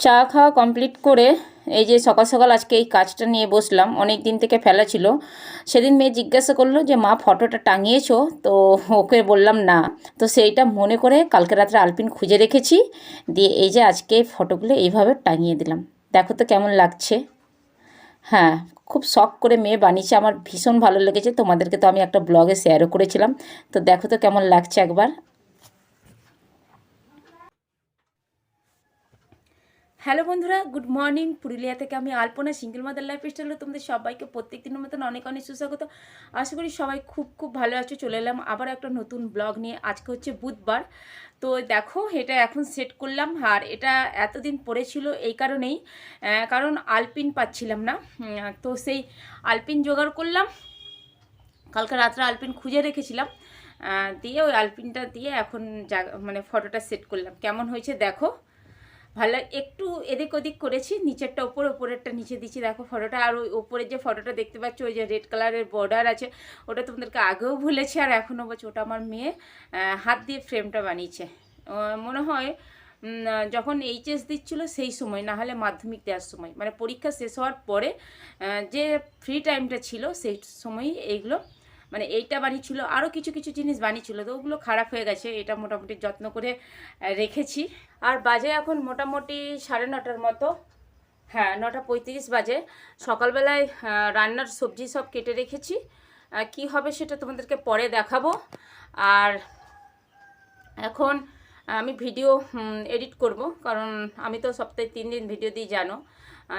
চা খাওয়া কমপ্লিট করে এই যে সকাল সকাল আজকে এই কাজটা নিয়ে বসলাম। অনেক দিন থেকে ফেলা ছিল। সেদিন মেয়ে জিজ্ঞাসা করল যে, মা, ফটোটা টাঙিয়েছো? তো ওকে বললাম, না। তো সেইটা মনে করে কালকে রাত্রে আলপিন খুঁজে রেখেছি। দিয়ে এই যে আজকে ফটোগুলো এইভাবে টাঙিয়ে দিলাম। দেখো তো কেমন লাগছে। হ্যাঁ খুব শখ করে মেয়ে বানিয়েছে। আমার ভীষণ ভালো লেগেছে। তোমাদেরকে তো আমি একটা ব্লগে শেয়ারও করেছিলাম। তো দেখো তো কেমন লাগছে একবার। হ্যালো বন্ধুরা, গুড মর্নিং। পুরুলিয়া থেকে আমি আলপনা, সিঙ্গেল মাদার লাইফ স্টাইলে তোমাদের সবাইকে প্রত্যেক দিনের মতন অনেক অনেক সুস্বাগত। আশা করি সবাই খুব খুব ভালো আছো, চলে এলাম আবার একটা নতুন ব্লগ নিয়ে। আজকে হচ্ছে বুধবার। তো দেখো, এটা এখন সেট করলাম। আর এটা এতদিন পড়েছিল এই কারণেই কারণ আলপিন পাচ্ছিলাম না। তো সেই আলপিন জোগাড় করলাম। কালকে রাত্রে আলপিন খুঁজে রেখেছিলাম। দিয়ে ওই আলপিনটা দিয়ে এখন জাগ- মানে ফটোটা সেট করলাম। কেমন হয়েছে দেখো। ভালো একটু এদিক ওদিক করেছি, নিচেরটা ওপর ওপরেরটা নিচে দিচ্ছি। দেখো ফটোটা, আর ওই ওপরের যে ফটোটা দেখতে পাচ্ছ, ওই যে রেড কালারের বর্ডার আছে, ওটা তোমাদেরকে আগেও ভুলেছি আর এখনও বলছি, ওটা আমার মেয়ে হাত দিয়ে ফ্রেমটা বানিয়েছে। মনে হয় যখন এইচএস দিচ্ছিল সেই সময়, না হলে মাধ্যমিক দেওয়ার সময়। মানে পরীক্ষা শেষ হওয়ার পরে যে ফ্রি টাইমটা ছিল, সেই সময়ই এইগুলো মানে এইটা বানিয়েছিল আরও কিছু কিছু জিনিস বানিয়েছিল, তো ওগুলো খারাপ হয়ে গেছে, এটা মোটামুটি যত্ন করে রেখেছি। আর বাজে এখন মোটামুটি সাড়ে নটার মতো। হ্যাঁ নটা পঁয়ত্রিশ বাজে। সকালবেলায় রান্নার সবজি সব কেটে রেখেছি। কি হবে সেটা তোমাদেরকে পরে দেখাবো। আর এখন আমি ভিডিও এডিট করব, কারণ আমি তো সপ্তাহে তিন দিন ভিডিও দিই, জানো।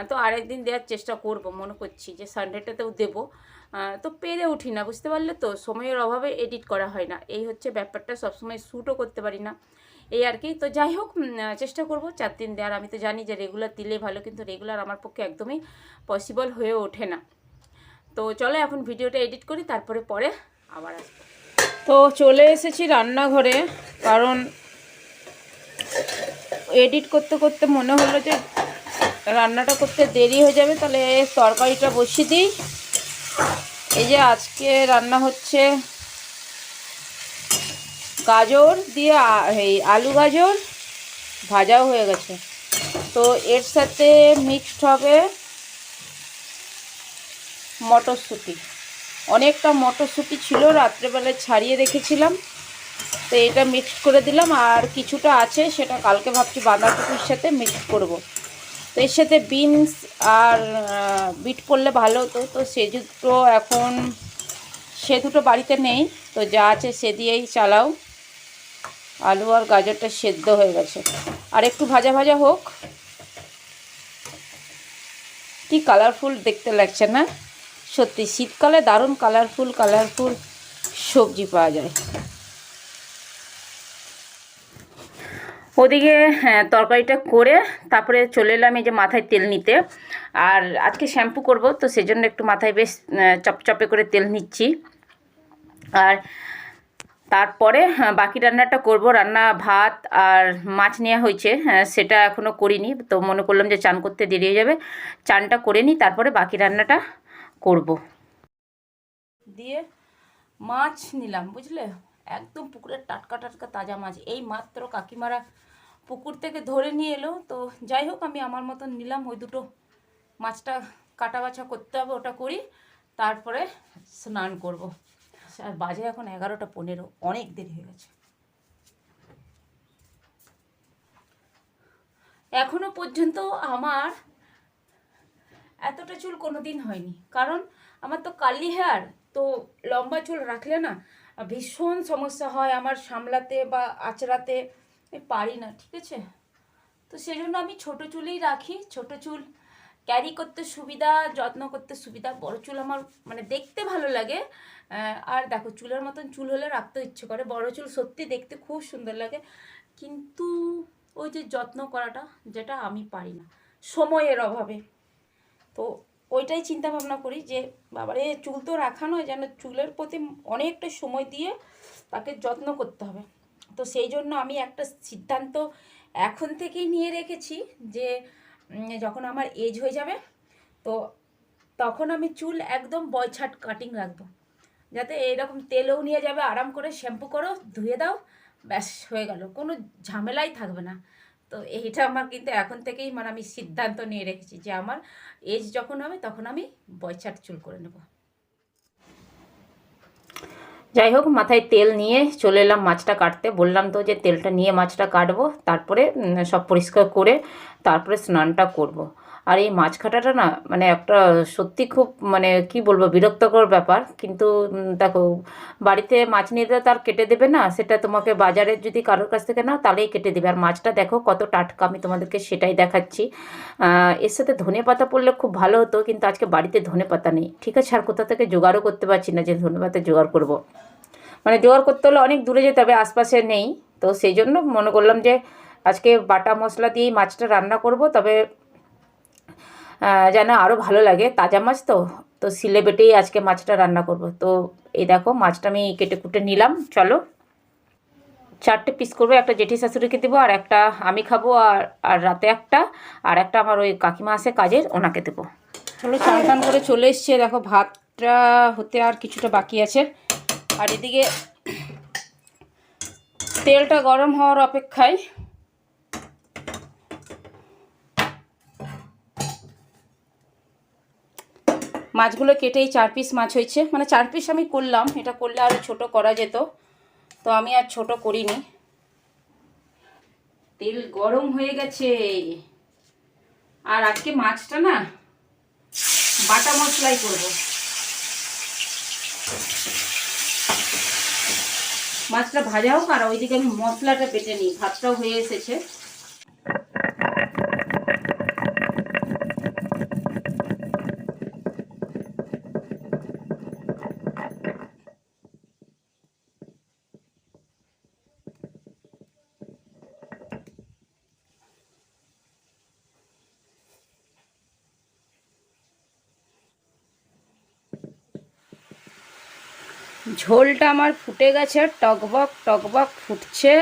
তো আরেক দিন দেওয়ার চেষ্টা করব, মনে করছি যে সানডেটাতেও দেবো। তো পেরে উঠি না, বুঝতে পারলে তো? সময়ের অভাবে এডিট করা হয় না। এই হচ্ছে ব্যাপারটা, সবসময় শ্যুটও করতে পারি না। এই আর কি। তো যাই হোক চেষ্টা করব, চার দিন দেওয়ার। আমি তো জানি যে রেগুলার দিলে ভালো, কিন্তু রেগুলার আমার পক্ষে একদমই পসিবল হয়ে ওঠে না। তো চলো এখন ভিডিওটা এডিট করি, তারপরে পরে আবার আসব। তো চলে এসেছি রান্নাঘরে, কারণ এডিট করতে করতে মনে হলো যে রান্নাটা করতে দেরি হয়ে যাবে, তাহলে তরকারিটা বসিয়ে দিই। এই যে আজকে রান্না হচ্ছে গাজর দিয়ে এই আলু গাজর ভাজাও হয়ে গেছে। তো এর সাথে মিক্সড হবে মটরশুঁটি। অনেকটা মটরশুঁটি ছিল, রাত্রেবেলায় ছাড়িয়ে রেখেছিলাম। তো এটা মিক্সড করে দিলাম আর কিছুটা আছে, সেটা কালকে ভাবছি বাঁধাকপির সাথে মিক্সড করব। তো এর সাথে বিনস আর বিট করলে ভালো হতো। তো সে দুটো এখন, সে দুটো বাড়িতে নেই, তো যা আছে সে দিয়েই চালাও। আলু আর গাজরটা সেদ্ধ হয়ে গেছে। আর একটু ভাজা ভাজা হোক। কি কালারফুল দেখতে লাগছে না? সত্যি শীতকালে দারুণ কালারফুল কালারফুল সবজি পাওয়া যায়। ওদিকে হ্যাঁ, তরকারিটা করে তারপরে চলে এলাম এই যে মাথায় তেল নিতে। আর আজকে শ্যাম্পু করব তো সেজন্য একটু মাথায় বেশ চপচপে করে তেল নিচ্ছি। আর তারপরে হ্যাঁ, বাকি রান্নাটা করব রান্না ভাত আর মাছ নেওয়া হয়েছে হ্যাঁ, সেটা এখনও করিনি। তো মনে করলাম যে চান করতে দেরি হয়ে যাবে চানটা করে নিই তারপরে বাকি রান্নাটা করব। দিয়ে মাছ নিলাম বুঝলে? একদম পুকুরের টাটকা টাটকা তাজা মাছ। এই মাত্র কাকিমারা পুকুর থেকে ধরে নিয়ে এলো। তো যাই হোক, আমি আমার মতন নিলাম ওই দুটো মাছটা কাটা বাছা করতে হবে, ওটা করি, তারপরে স্নান করব। আর বাজে এখন এগারোটা পনেরো, অনেক দেরি হয়ে গেছে। এখনও পর্যন্ত আমার এতটা চুল কোনো দিন হয়নি। কারণ আমার তো কালি হেয়ার তো লম্বা চুল রাখলে না ভীষণ সমস্যা হয় আমার সামলাতে বা আচড়াতে পারি না, ঠিক আছে? তো সেই জন্য আমি ছোট চুলেই রাখি, ছোট চুল ক্যারি করতে সুবিধা, যত্ন করতে সুবিধা, বড় চুল আমার মানে দেখতে ভালো লাগে। আর দেখো, চুলের মতন চুল হলে রাখতে ইচ্ছে করে, বড় চুল সত্যি দেখতে খুব সুন্দর লাগে। কিন্তু ওই যে যত্ন করাটা, যেটা আমি পারি না, সময়ের অভাবে। তো ওইটাই চিন্তা ভাবনা করি যে, বাবারে, চুল তো রাখা নয়, যেন চুলের প্রতি অনেকটা সময় দিয়ে তাকে যত্ন করতে হবে। তো সেই জন্য আমি একটা সিদ্ধান্ত এখন থেকেই নিয়ে রেখেছি যে যখন আমার এজ হয়ে যাবে, তো তখন আমি চুল একদম বয়ছাট কাটিং রাখব। যাতে এরকম তেলও নিয়ে যাবে, আরাম করে শ্যাম্পু করো, ধুয়ে দাও, ব্যাস হয়ে গেল। কোনো ঝামেলাই থাকবে না। তো এইটা আমার কিন্তু এখন থেকেই মানে আমি সিদ্ধান্ত নিয়ে রেখেছি যে আমার এজ যখন হবে তখন আমি বয়ছাট চুল করে নেব যাই হোক, মাথায় তেল নিয়ে চলে এলাম মাছটা কাটতে বললাম তো যে তেলটা নিয়ে মাছটা কাটবো, তারপরে সব পরিষ্কার করে তারপরে স্নানটা করব। আর এই মাছ কাটাটা না মানে একটা সত্যি খুব মানে কি বলব, বিরক্তকর ব্যাপার। কিন্তু দেখো, বাড়িতে মাছ নিয়ে তার কেটে দেবে না। সেটা তোমাকে বাজারে যদি কারোর কাছ থেকে নাও, তাহলেই কেটে দেবে। আর মাছটা দেখো, কত টাটকা, আমি তোমাদেরকে সেটাই দেখাচ্ছি। এর সাথে ধনে পাতা পড়লে খুব ভালো হতো, কিন্তু আজকে বাড়িতে ধনে পাতা নেই। ঠিক আছে, আর কোথা থেকে জোগাড়ও করতে পারছি না যে ধনে পাতা জোগাড় করব। মানে জোগাড় করতে হলে অনেক দূরে যেতে হবে, আশপাশে নেই। তো সেই জন্য মনে করলাম যে, আজকে বাটা মশলা দিয়েই মাছটা রান্না করব। তবে যেন আরও ভালো লাগে, তাজা মাছ তো। তো সিলে বেটেই আজকে মাছটা রান্না করব। তো এই দেখো, মাছটা আমি কেটে কুটে নিলাম, চলো। চারটে পিস করব, একটা জেঠি শাশুড়িকে দেবো, আর একটা আমি খাব, আর আর রাতে একটা, আর একটা আমার ওই কাকিমা আছে কাজের, ওনাকে দেবো। চলো, চান টান করে চলে এসছে, দেখো ভাতটা হতে আর কিছুটা বাকি আছে। আর এদিকে তেলটা গরম হওয়ার অপেক্ষায় মাছগুলো কেটেই চার পিস মাছ হয়েছে। মানে চার পিস আমি করলাম, এটা করলে আরও ছোট করা যেত। তো আমি আর ছোট করিনি। তেল গরম হয়ে গেছে। আর আজকে মাছটা না, বাটা মশলাই করব। মাছটা ভাজা হোক, আর ওইদিকে আমি মশলাটা বেটে নিই। ভাতটাও হয়ে এসেছে। ঝোলটা আমার ফুটে গেছে, টকবক টকবক ফুটছে।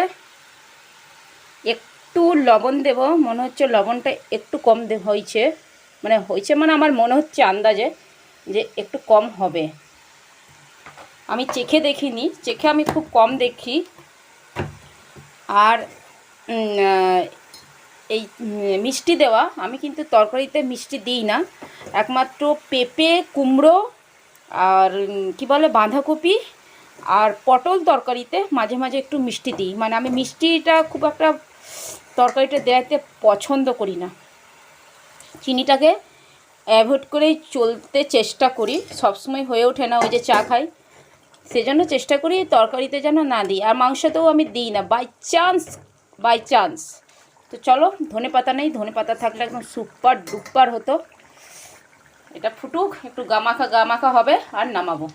একটু লবণ দেব, মনে হচ্ছে লবণটা একটু কম হয়েছে। মানে হয়েছে মানে আমার মনে হচ্ছে আন্দাজে যে একটু কম হবে। আমি চেখে দেখিনি, চেখে আমি খুব কম দেখি। আর এই মিষ্টি দেওয়া, আমি কিন্তু তরকারিতে মিষ্টি দিই না। একমাত্র পেঁপে, কুমড়ো আর কি বলে, বাঁধাকপি আর পটল তরকারিতে মাঝে মাঝে একটু মিষ্টি দিই। মানে আমি মিষ্টিটা খুব একটা তরকারিটা দেওয়াতে পছন্দ করি না। চিনিটাকে অ্যাভয়েড করেই চলতে চেষ্টা করি। সবসময় হয়ে ওঠে না, ওই যে চা খাই। সেজন্য চেষ্টা করি তরকারিতে যেন না দিই। আর মাংসতেও আমি দিই না বাই চান্স বাই চান্স তো চলো ধনে পাতা নেই ধনে পাতা থাকলে একদম সুপার ডুপার হতো। এটা ফুটুক, একটু গামাখা গামাখা হবে আর নামাবো।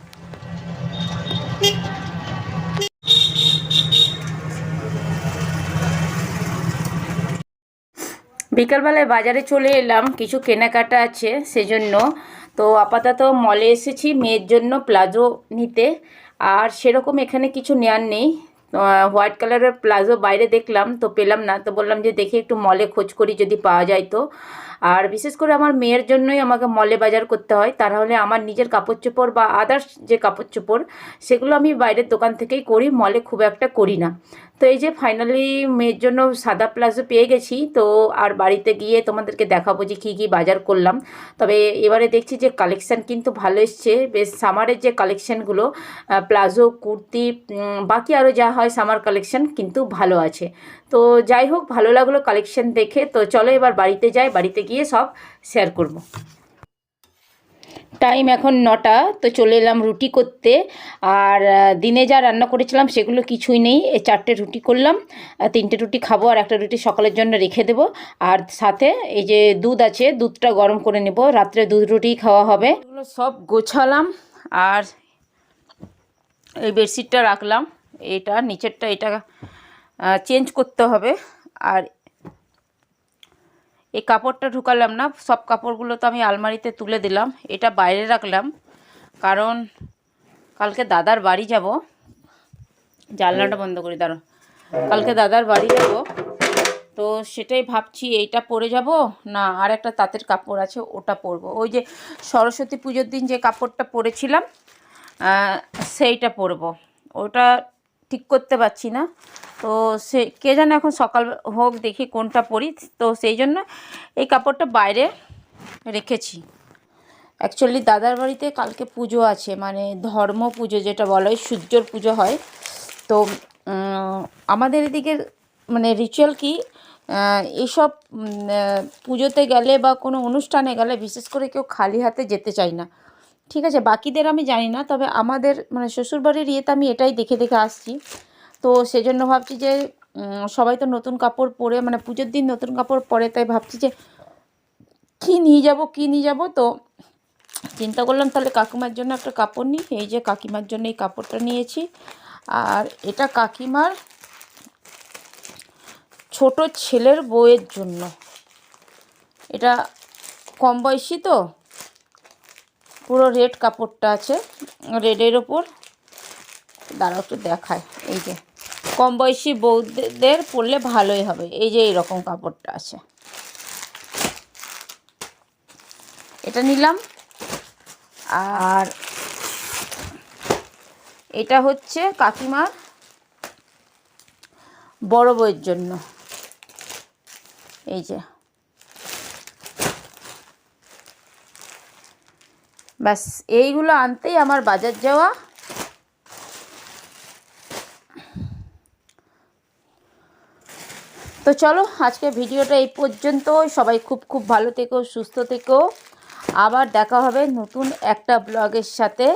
বিকালবেলায় বাজারে চলে এলাম, কিছু কেনাকাটা আছে সেজন্য। তো আপাতত মলে এসেছি, মেয়ের জন্য প্লাজো নিতে। আর সেরকম এখানে কিছু নেওয়ার নেই। হোয়াইট কালারের প্লাজো বাইরে দেখলাম, তো পেলাম না। তো বললাম যে দেখি একটু মলে খোঁজ করি যদি পাওয়া যায় তো। আর বিশেষ করে আমার মেয়ের জন্যই আমাকে মলে বাজার করতে হয়। তা নাহলে আমার নিজের কাপড় চোপড় বা আদার্স যে কাপড় চোপড়, সেগুলো আমি বাইরের দোকান থেকেই করি মলে খুব একটা করি না। তো এই যে ফাইনালি মেয়ের জন্য সাদা প্লাজো পেয়ে গেছি, তো আর বাড়িতে গিয়ে তোমাদেরকে দেখাবো যে কী কী বাজার করলাম। তবে এবারে দেখছি যে কালেকশান কিন্তু ভালো এসছে। বেশ সামারের যে কালেকশানগুলো প্লাজো, কুর্তি বাকি আরও যা সামার কালেকশান কিন্তু ভালো আছে। তো যাই হোক, ভালো লাগল কালেকশান দেখে। তো চলো এবার বাড়িতে যাই, বাড়িতে গিয়ে সব শেয়ার করব। টাইম এখন নটা, তো চলে এলাম রুটি করতে। আর দিনে যা রান্না করেছিলাম সেগুলো কিছুই নেই। চারটে রুটি করলাম তিনটে রুটি খাব আর একটা রুটি সকালের জন্য রেখে দেবো। আর সাথে এই যে দুধ আছে, দুধটা গরম করে নেব। রাত্রে দুধ রুটি খাওয়া হবে। সব গোছালাম আর এই বেডশিটটা রাখলাম। এটা, নিচেরটা এটা চেঞ্জ করতে হবে। আর এই কাপড়টা ঢুকালাম না, সব কাপড়গুলো তো আমি আলমারিতে তুলে দিলাম। এটা বাইরে রাখলাম, কারণ কালকে দাদার বাড়ি যাব। জানলাটা বন্ধ করি দাঁড়ো কালকে দাদার বাড়ি যাব, তো সেটাই ভাবছি, এইটা পরে যাব না আর একটা তাঁতের কাপড় আছে, ওটা পরবো। ওই যে সরস্বতী পুজোর দিন যে কাপড়টা পরেছিলাম সেইটা পরবো। ওটা ঠিক করতে পারছি না। তো সে, কে জানে এখন সকাল হোক, দেখি কোনটা পরি। তো সেই জন্য এই কাপড়টা বাইরে রেখেছি। অ্যাকচুয়ালি দাদার বাড়িতে কালকে পুজো আছে মানে ধর্ম পুজো যেটা বলা হয়, সূর্যর পুজো হয়। তো আমাদের এদিকে মানে রিচুয়াল কি এইসব পুজোতে গেলে বা কোনো অনুষ্ঠানে গেলে বিশেষ করে কেউ খালি হাতে যেতে চায় না। ঠিক আছে, বাকিদের আমি জানি না, তবে আমাদের মানে শ্বশুরবাড়ির ইয়েতে আমি এটাই দেখে দেখে আসছি। তো সেজন্য ভাবছি যে সবাই তো নতুন কাপড় পরে মানে পুজোর দিন নতুন কাপড় পরে, তাই ভাবছি যে, কী নিয়ে যাব, কী নিয়ে যাব? তো চিন্তা করলাম তাহলে কাকিমার জন্য একটা কাপড় নিই। এই যে কাকিমার জন্য এই কাপড়টা নিয়েছি। আর এটা কাকিমার ছোট ছেলের বউয়ের জন্য। এটা কম বয়সী তো? পুরো রেড কাপড়টা আছে, রেডের ওপর। দাঁড়াও একটু দেখায় এই যে। কম বয়সী বউদের পরলে ভালোই হবে, এই যে এইরকম কাপড়টা আছে। এটা নিলাম। আর এটা হচ্ছে কাকিমার বড় বউয়ের জন্য। এই যে। ব্যাস, এইগুলো আনতেই আমার বাজার যাওয়া। তো চলো আজকে ভিডিওটা এই পর্যন্ত সবাই খুব খুব ভালো থেকো, সুস্থ থেকো। আবার দেখা হবে নতুন একটা ব্লগের সাথে।